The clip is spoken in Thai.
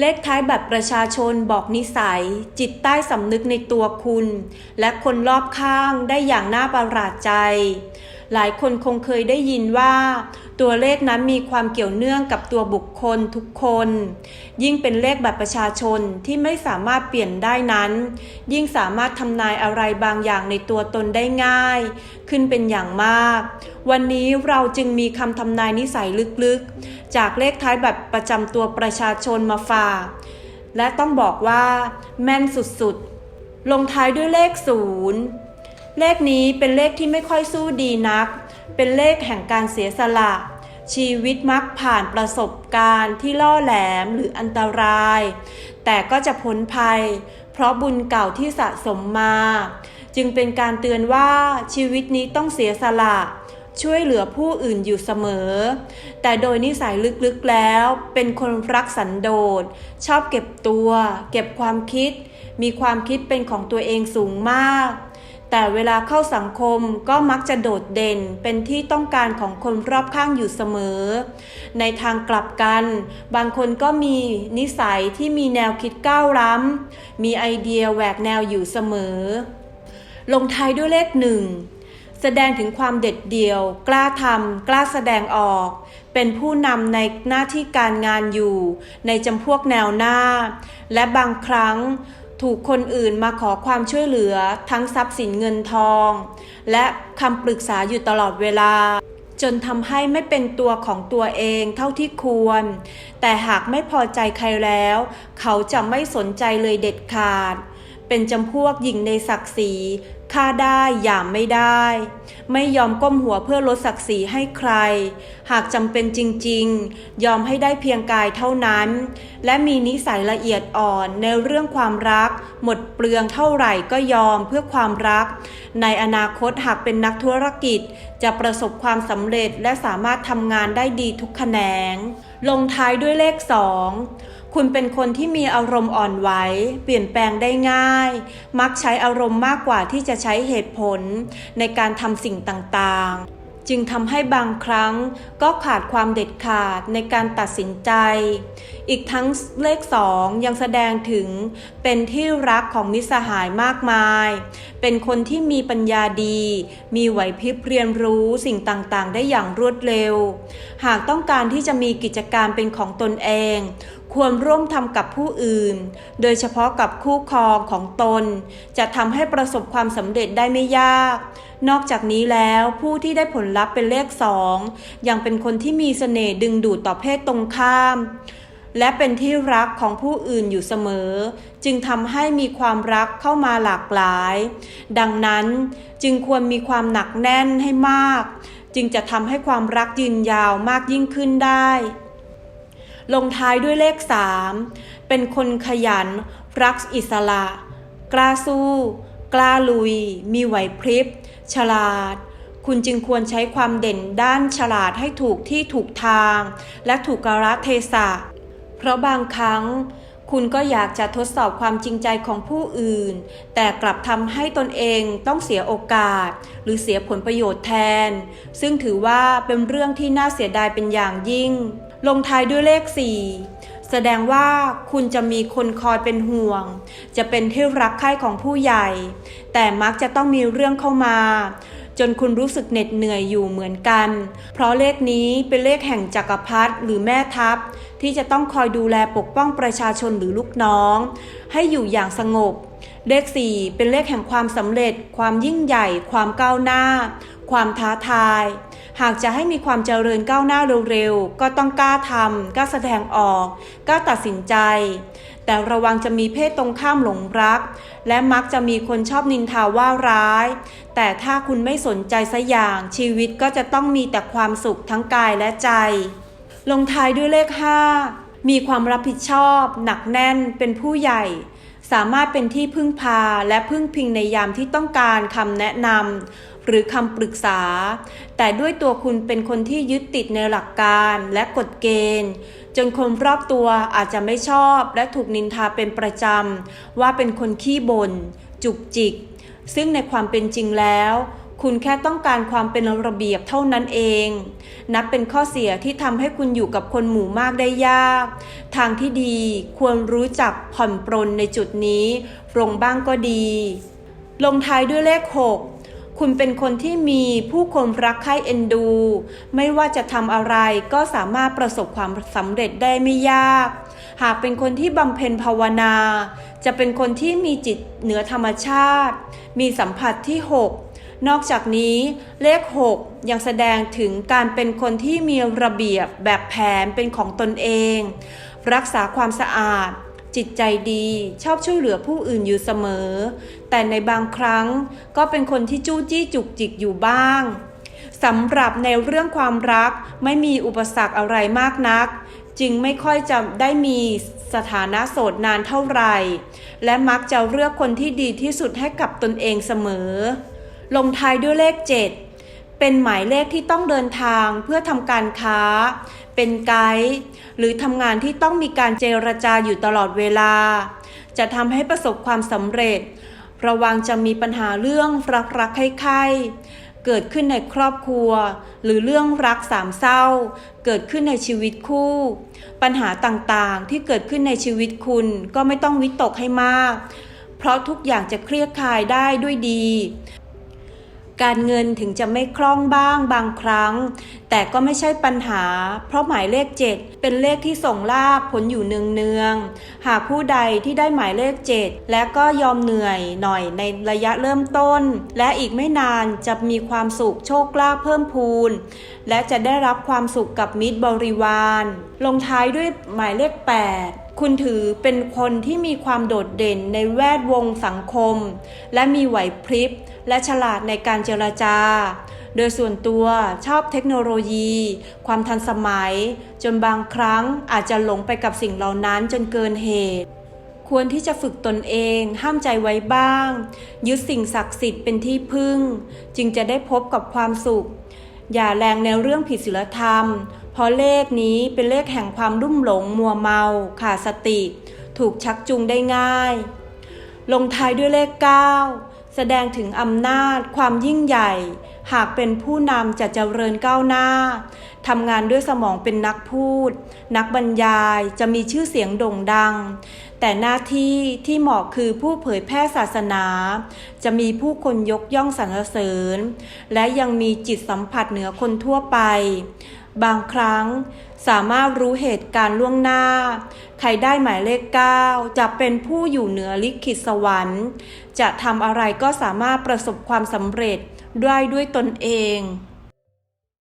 เลขท้ายบัตรประชาชนบอกนิสัย จิตใต้สำนึกในตัวคุณ และคนรอบข้างได้อย่างน่าประหลาดใจ หลายคนคงเคยได้ยินว่า ตัวเลขนั้นมีความเกี่ยวเนื่องกับตัวบุคคลทุกคน ยิ่งเป็นเลขบัตรประชาชนที่ไม่สามารถเปลี่ยนได้นั้น ยิ่งสามารถทำนายอะไรบางอย่างในตัวตนได้ง่าย ขึ้นเป็นอย่างมาก วันนี้เราจึงมีคำทำนายนิสัยลึกๆ จากเลขท้ายบัตรประจำตัวประชาชนมาฝาก และต้องบอกว่า แม่นสุดๆ ลงท้ายด้วยเลขศูนย์เลขนี้เป็นเลขที่ไม่ค่อยสู้ดีนัก เป็นเลขแห่งการเสียสละ ชีวิตมักผ่านประสบการณ์ที่ล่อแหลมหรืออันตราย แต่ก็จะพ้นภัย เพราะบุญเก่าที่สะสมมา จึงเป็นการเตือนว่าชีวิตนี้ต้องเสียสละ ช่วยเหลือผู้อื่นอยู่เสมอ แต่โดยนิสัยลึกๆแล้ว เป็นคนรักสันโดษ ชอบเก็บตัว เก็บความคิด มีความคิดเป็นของตัวเองสูงมาก แต่เวลาเข้าสังคมก็มักจะโดดเด่นเป็นที่ต้องการของคนรอบข้างอยู่เสมอ ในทางกลับกัน บางคนก็มีนิสัยที่มีแนวคิดก้าวล้ำมีไอเดียแหวกแนวอยู่เสมอ ลงท้ายด้วยเลขหนึ่ง ดงถึงความเด็ดเดี่ยว กล้าทำกล้าแสดงออก เป็นผู้นำในหน้าที่การงานอยู่ ในจำพวกแนวหน้า และบางครั้งถูกคนอื่นมาขอความช่วยเหลือทั้งทรัพย์สินเงินทอง และคำปรึกษาอยู่ตลอดเวลา จนทำให้ไม่เป็นตัวของตัวเองเท่าที่ควร แต่หากไม่พอใจใครแล้ว เขาจะไม่สนใจเลยเด็ดขาด เป็นจำพวกหญิงในศักดิ์ศรีฆ่าได้หยามไม่ได้ ไม่ยอมก้มหัวเพื่อลดศักดิ์ศรีให้ใคร หากจำเป็นจริงๆ ยอมให้ได้เพียงกายเท่านั้น และมีนิสัยละเอียดอ่อนในเรื่องความรัก หมดเปลืองเท่าไหร่ก็ยอมเพื่อความรัก ในอนาคตหากเป็นนักธุรกิจ จะประสบความสำเร็จและสามารถทำงานได้ดีทุกแขนง ลงท้ายด้วยเลขสอง คุณเป็นคนที่มีอารมณ์อ่อนไหว เปลี่ยนแปลงได้ง่าย มักใช้อารมณ์มากกว่าที่จะใช้เหตุผลในการทำสิ่งต่างๆ จึงทำให้บางครั้งก็ขาดความเด็ดขาดในการตัดสินใจ อีกทั้งเลขสองยังแสดงถึงเป็นที่รักของมิสหายมากมาย เป็นคนที่มีปัญญาดี มีไหวพริบเรียนรู้สิ่งต่างๆ ได้อย่างรวดเร็ว หากต้องการที่จะมีกิจการเป็นของตนเอง ควรร่วมทำกับผู้อื่น โดยเฉพาะกับคู่ครองของตน จะทำให้ประสบความสำเร็จได้ไม่ยาก นอกจากนี้แล้วผู้ที่ได้ผลลัพธ์เป็นเลขสองยังเป็นคนที่มีเสน่ห์ดึงดูดต่อเพศตรงข้าม และเป็นที่รักของผู้อื่นอยู่เสมอ จึงทำให้มีความรักเข้ามาหลากหลาย ดังนั้นจึงควรมีความหนักแน่นให้มาก จึงจะทำให้ความรักยืนยาวมากยิ่งขึ้นได้ ลงท้ายด้วยเลขสามเป็นคนขยัน รักอิสระ กล้าสู้ กล้าลุย มีไหวพริบ ฉลาด คุณจึงควรใช้ความเด่นด้านฉลาดให้ถูกที่ถูกทาง และถูกกาลเทศะ เพราะบางครั้งคุณก็อยากจะทดสอบความจริงใจของผู้อื่น แต่กลับทำให้ตนเองต้องเสียโอกาส หรือเสียผลประโยชน์แทน ซึ่งถือว่าเป็นเรื่องที่น่าเสียดายเป็นอย่างยิ่ง ลงท้ายด้วยเลข 4 แสดงว่าคุณจะมีคนคอยเป็นห่วง จะเป็นที่รักใคร่ของผู้ใหญ่ แต่มักจะต้องมีเรื่องเข้ามา จนคุณรู้สึกเหน็ดเหนื่อยอยู่เหมือนกัน เพราะเลขนี้เป็นเลขแห่งจักรพรรดิหรือแม่ทัพ ที่จะต้องคอยดูแลปกป้องประชาชนหรือลูกน้อง ให้อยู่อย่างสงบเลข 4 เป็นเลขแห่งความสำเร็จ ความยิ่งใหญ่ ความก้าวหน้า ความท้าทาย หากจะให้มีความเจริญก้าวหน้าเร็วๆ ก็ต้องกล้าทำกล้าแสดงออกกล้าตัดสินใจ แต่ระวังจะมีเพศตรงข้ามหลงรัก และมักจะมีคนชอบนินทาว่าร้าย แต่ถ้าคุณไม่สนใจสัอย่างชีวิตก็จะต้องมีแต่ความสุขทั้งกายและใจ ลงท้ายด้วยเลข 5 มีความรับผิดชอบ หนักแน่นเป็นผู้ใหญ่สามารถเป็นที่พึ่งพาและพึ่งพิงในยามที่ต้องการคำแนะนำ หรือคำปรึกษา แต่ด้วยตัวคุณเป็นคนที่ยึดติดในหลักการและกฎเกณฑ์ จนคนรอบตัวอาจจะไม่ชอบและถูกนินทาเป็นประจำ ว่าเป็นคนขี้บน่นจุกจิก ซึ่งในความเป็นจริงแล้วคุณแค่ต้องการความเป็นระเบียบเท่านั้นเอง นับเป็นข้อเสียที่ทำให้คุณอยู่กับคนหมู่มากได้ยาก ทางที่ดีควรรู้จักผ่อนปรนในจุดนี้ ปรงบ้างก็ดี ลงท้ายด้วยเลข 6 คุณเป็นคนที่มีผู้คนรักใคร่เอ็นดู ไม่ว่าจะทำอะไรก็สามารถประสบความสำเร็จได้ไม่ยาก หากเป็นคนที่บำเพ็ญภาวนา จะเป็นคนที่มีจิตเหนือธรรมชาติ มีสัมผัสที่ 6 นอกจากนี้เลข 6 ยังแสดงถึงการเป็นคนที่มีระเบียบแบบแผนเป็นของตนเอง รักษาความสะอาด จิตใจดีชอบช่วยเหลือผู้อื่นอยู่เสมอ แต่ในบางครั้งก็เป็นคนที่จู้จี้จุกจิกอยู่บ้างสำหรับในเรื่องความรักไม่มีอุปสรรคอะไรมากนัก จึงไม่ค่อยจะได้มีสถานะโสดนานเท่าไหร่ และมักจะเลือกคนที่ดีที่สุดให้กับตนเองเสมอ ลงท้ายด้วยเลข 7 เป็นหมายเลขที่ต้องเดินทางเพื่อทำการค้า เป็นไกด์หรือทำงานที่ต้องมีการเจรจาอยู่ตลอดเวลา จะทำให้ประสบความสำเร็จ ระวังจะมีปัญหาเรื่องรักรักใคร่ๆเกิดขึ้นในครอบครัว หรือเรื่องรักสามเศร้า เกิดขึ้นในชีวิตคู่ ปัญหาต่างๆที่เกิดขึ้นในชีวิตคุณก็ไม่ต้องวิตกให้มาก เพราะทุกอย่างจะเคลียร์คลายได้ด้วยดี การเงินถึงจะไม่คล่องบ้างบางครั้ง แต่ก็ไม่ใช่ปัญหา เพราะหมายเลข 7 เป็นเลขที่ส่งลาบผลอยู่เนืองๆหากผู้ใดที่ได้หมายเลข 7 และก็ยอมเหนื่อยหน่อยในระยะเริ่มต้น และอีกไม่นานจะมีความสุขโชคลาภเพิ่มพูน และจะได้รับความสุขกับมิตรบริวาร ลงท้ายด้วยหมายเลข 8 คุณถือเป็นคนที่มีความโดดเด่นในแวดวงสังคม และมีไหวพริบและฉลาดในการเจรจา โดยส่วนตัวชอบเทคโนโลยี ความทันสมัย จนบางครั้งอาจจะหลงไปกับสิ่งเหล่านั้นจนเกินเหตุควรที่จะฝึกตนเอง ห้ามใจไว้บ้าง ยึดสิ่งศักดิ์สิทธิ์เป็นที่พึ่ง จึงจะได้พบกับความสุข อย่าแรงในเรื่องผิดศีลธรรม เพราะเลขนี้เป็นเลขแห่งความรุ่มหลงมัวเมาขาดสติ ถูกชักจูงได้ง่าย ลงท้ายด้วยเลข 9 แสดงถึงอำนาจความยิ่งใหญ่ หากเป็นผู้นำจะเจริญก้าวหน้าทำงานด้วยสมองเป็นนักพูด นักบรรยายจะมีชื่อเสียงโด่งดัง แต่หน้าที่ที่เหมาะคือผู้เผยแพร่ศาสนา จะมีผู้คนยกย่องสรรเสริญ และยังมีจิตสัมผัสเหนือคนทั่วไป บางครั้งสามารถรู้เหตุการณ์ล่วงหน้า ใครได้หมายเลข 9 จะเป็นผู้อยู่เหนือลิขิตสวรรค์ จะทำอะไรก็สามารถประสบความสำเร็จ ได้ด้วยตนเอง